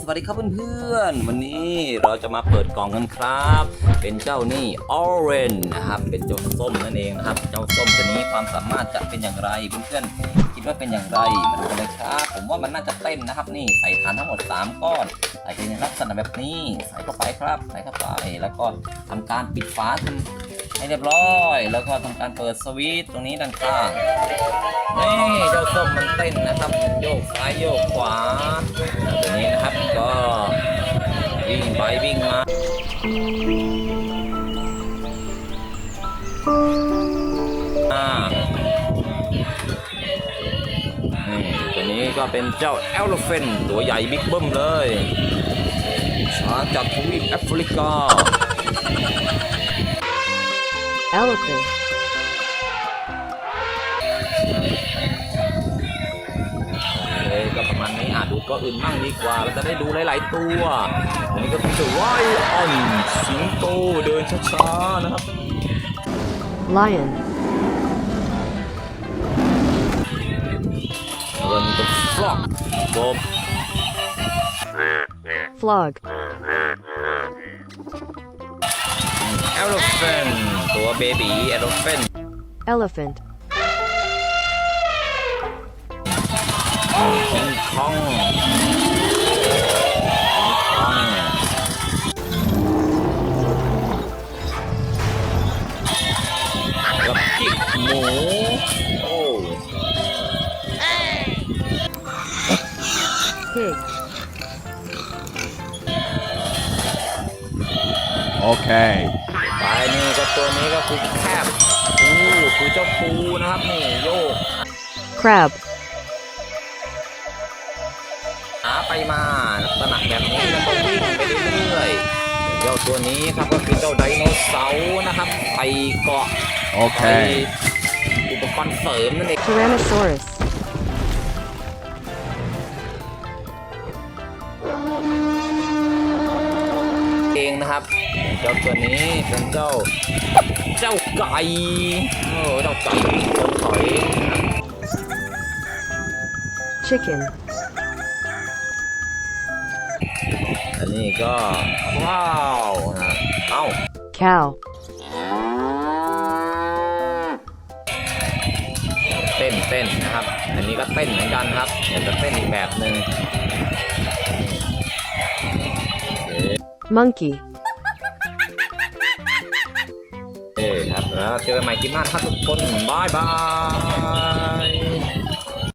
สวัสดีครับเพื่อนๆ วันนี้เราจะมาเปิดกล่องกันครับ เป็นเจ้านี่ Orange นะครับ เป็นเจ้าส้มนั่นเองนะครับ เจ้าส้มตัวนี้ความสามารถจะเป็นอย่างไรเพื่อนๆ คิดว่าเป็นอย่างไรมาดูกันเลยครับ ผมว่ามันน่าจะเต้นนะครับนี่ใส่ฐานทั้งหมด 3 ก้อน ใส่ในลักษณะแบบนี้ ใส่เข้าไปครับ ใส่เข้าไป แล้วก็ทำการปิดฝาทำ ให้เรียบร้อย แล้วก็ทำการเปิดสวิตช์ตรงนี้ด้านข้างนี่เจ้าส้มมันเต้นนะครับ โยกซ้ายโยกขวาตัวนี้นะครับก็วิ่งไปวิ่งมาอ่าตัวนี้ก็เป็นเจ้าเอลเฟนตัวใหญ่บิ๊กเบิ้มเลยช้างจากทวีปแอฟริกา elephant, เลยก็ประมาณนี้อะดูตัวอื่นบ้างดีกว่า เราจะได้ดูหลาย ๆ ตัวอันนี้ก็เป็นตัวไวออนสิงโตเดินช้า ๆ นะครับ lion, แล้วก็มีตัวฟลอกกบ frog, เอลเฟน ตัวเบบีเอลเฟน elephant, คิงคองคองกับจิกหมูโอ้ pig, Okay. ไปนี่ก็ตัวนี้ก็คือแคบปูคือเจ้าปูนะครับนี่โยก crab, หาไปมาลักษณะแบบนี้แล้วก็วิ่งไปเรื่อยๆเจ้าตัวนี้ครับก็คือเจ้าไดโนเสาร์นะครับไปเกาะ โอเค ไปอุปกรณ์เสริมนั่นเอง tyrannosaurus, เองนะครับเจ้าตัวนี้เป็นเจ้าเจ้าไก่โอ้เจ้าไก่เจ้าถอย chicken, อันนี้ก็ว้าวนะเอ้า cow, เต้นเต้นนะครับ อันนี้ก็เต้นเหมือนกันครับเดี๋ยวจะเต้นอีกแบบหนึ่ง monkey. เอ้ครับแล้วเจอกันใหม่คลิปหน้าครับทุกคนบายบาย